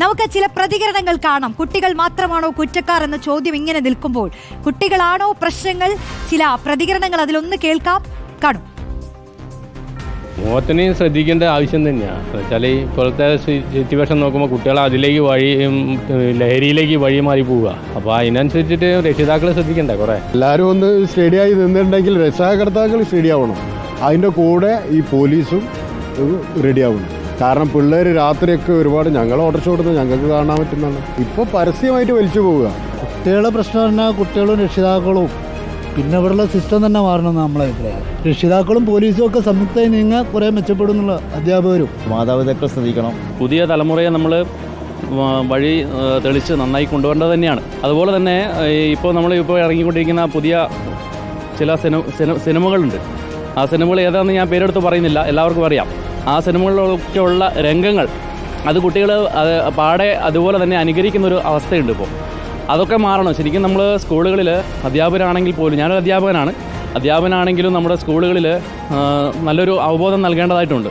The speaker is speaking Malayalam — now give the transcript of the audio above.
നമുക്ക് ചില പ്രതികരണങ്ങൾ കാണാം. കുട്ടികൾ മാത്രമാണോ കുറ്റക്കാർ എന്ന ചോദ്യം ഇങ്ങനെ നിൽക്കുമ്പോൾ കുട്ടികളാണോ പ്രശ്നങ്ങൾ? ചില പ്രതികരണങ്ങൾ അതിലൊന്ന് കേൾക്കാം. കാണും. മോത്തിനെയും ശ്രദ്ധിക്കേണ്ട ആവശ്യം തന്നെയാണ് വെച്ചാൽ ഇപ്പോഴത്തെ സിറ്റുവേഷൻ നോക്കുമ്പോൾ കുട്ടികൾ അതിലേക്ക് വഴി ലഹരിയിലേക്ക് വഴി മാറി പോവുക. അപ്പോൾ അതിനനുസരിച്ചിട്ട് രക്ഷിതാക്കൾ ശ്രദ്ധിക്കണ്ടേ കുറേ? എല്ലാവരും ഒന്ന് സ്റ്റഡിയായി നിന്നിട്ടുണ്ടെങ്കിൽ രക്ഷാകർത്താക്കൾ സ്റ്റഡി ആവണം അതിന്റെ കൂടെ ഈ പോലീസും റെഡി ആവണം. കാരണം പിള്ളേർ രാത്രിയൊക്കെ ഒരുപാട് ഞങ്ങൾ ഓട്ടർഷോ കൊടുത്ത് ഞങ്ങൾക്ക് കാണാൻ പറ്റുന്നതാണ്. ഇപ്പോൾ പരസ്യമായിട്ട് വലിച്ചു പോവുക. കുട്ടികളുടെ പ്രശ്നം പറഞ്ഞാൽ കുട്ടികളും രക്ഷിതാക്കളും പിന്നെ ഇവിടെയുള്ള സിസ്റ്റം തന്നെ മാറണം നമ്മളെ അഭിപ്രായം. രക്ഷിതാക്കളും പോലീസും ഒക്കെ സംയുക്തമായി നീങ്ങാൻ കുറേ മെച്ചപ്പെടും എന്നുള്ള അധ്യാപകരും. മാതാപിതാക്കൾ ശ്രദ്ധിക്കണം. പുതിയ തലമുറയെ നമ്മൾ വഴി തെളിച്ച് നന്നായി കൊണ്ടുവരേണ്ടത് തന്നെയാണ്. അതുപോലെ തന്നെ ഇപ്പോൾ നമ്മൾ ഇപ്പോൾ ഇറങ്ങിക്കൊണ്ടിരിക്കുന്ന പുതിയ ചില സിനിമ സിനിമ- സിനിമകളുണ്ട്. ആ സിനിമകൾ ഏതാണെന്ന് ഞാൻ പേരെടുത്ത് പറയുന്നില്ല. എല്ലാവർക്കും അറിയാം. ആ സിനിമകളിലൊക്കെ ഉള്ള രംഗങ്ങൾ അത് കുട്ടികൾ പാടെ അതുപോലെ തന്നെ അനുകരിക്കുന്ന ഒരു അവസ്ഥയുണ്ട് ഇപ്പോൾ അതൊക്കെ മാറണം. ശരിക്കും നമ്മൾ സ്കൂളുകളിൽ അധ്യാപകരാണെങ്കിൽ പോലും ഞാനൊരു അധ്യാപകനാണ്. അധ്യാപകനാണെങ്കിലും നമ്മുടെ സ്കൂളുകളിൽ നല്ലൊരു അവബോധം നൽകേണ്ടതായിട്ടുണ്ട്.